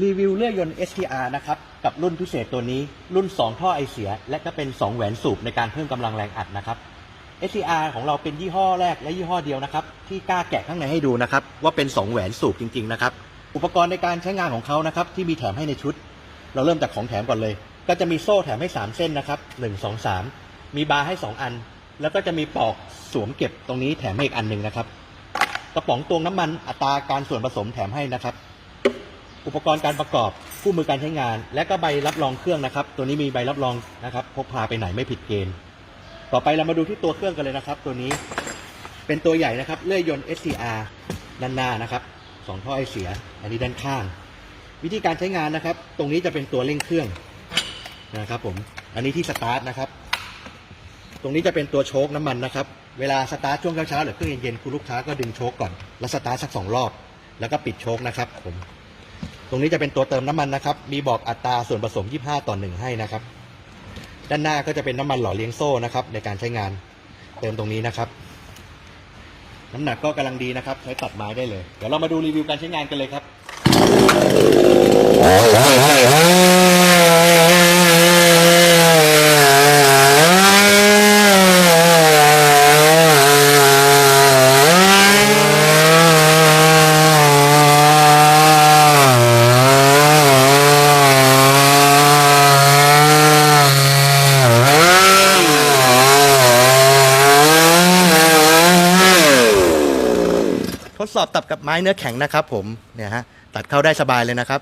รีวิวเลื่อยยนต์ STR นะครับ กับรุ่นพิเศษตัวนี้รุ่น 2 ท่อไอเสีย และก็เป็น 2 แหวนสูบในการเพิ่มกำลังแรงอัดนะครับ STR ของเราเป็นยี่ห้อแรกและยี่ห้อเดียวนะครับ ที่กล้าแกะข้างในให้ดูนะครับ ว่าเป็น 2 แหวนสูบจริง ๆ นะครับ อุปกรณ์ในการใช้งานของเขานะครับ ที่มีแถมให้ในชุด เราเริ่มจากของแถมก่อนเลย ก็จะมีโซ่แถมให้ 3 เส้นนะครับ1 2 3 มีบาร์ให้ 2 อัน แล้วก็จะมีปลอกสวมเก็บตรงนี้แถมให้อีกอันหนึ่งนะครับกระป๋องตวงน้ำมันอัตราการส่วนผสมแถมให้นะครับ อุปกรณ์การประกอบคู่มือการใช้งาน และก็ใบรับรองเครื่องนะครับ ตัวนี้มีใบรับรองนะครับ พกพาไปไหนไม่ผิดเกณฑ์ ต่อไปเรามาดูที่ตัวเครื่องกันเลยนะครับ ตัวนี้เป็นตัวใหญ่นะครับเลื่อยยนต์ SCR ด้านหน้านะครับสองท่อไอเสีย อันนี้ด้านข้าง วิธีการใช้งานนะครับ ตรงนี้จะเป็นตัวเร่งเครื่องนะครับ ผมอันนี้ที่สตาร์ทนะครับ ตรงนี้จะเป็นตัวโชคน้ำมันนะครับ เวลาสตาร์ทช่วงเช้าๆหรือเครื่องเย็นๆคุณลูกค้าก็ดึงโชคก่อนแล้วสตาร์ทสักสองรอบ แล้วก็ปิดโชคนะครับผม ตรงนี้จะเป็นตัวเติมน้ำมันนะครับ มีบอกอัตราส่วนผสม 25 ต่อ 1 ให้นะครับ ด้านหน้าก็จะเป็นน้ำมันหล่อเลี้ยงโซ่นะครับ ในการใช้งานเติมตรงนี้นะครับ น้ำหนักก็กำลังดีนะครับ ใช้ตัดไม้ได้เลย เดี๋ยวเรามาดูรีวิวการใช้งานกันเลยครับ ทดสอบตับกับไม้เนื้อแข็งนะครับผมเนี่ยฮะตัดเข้าได้สบายเลยนะครับ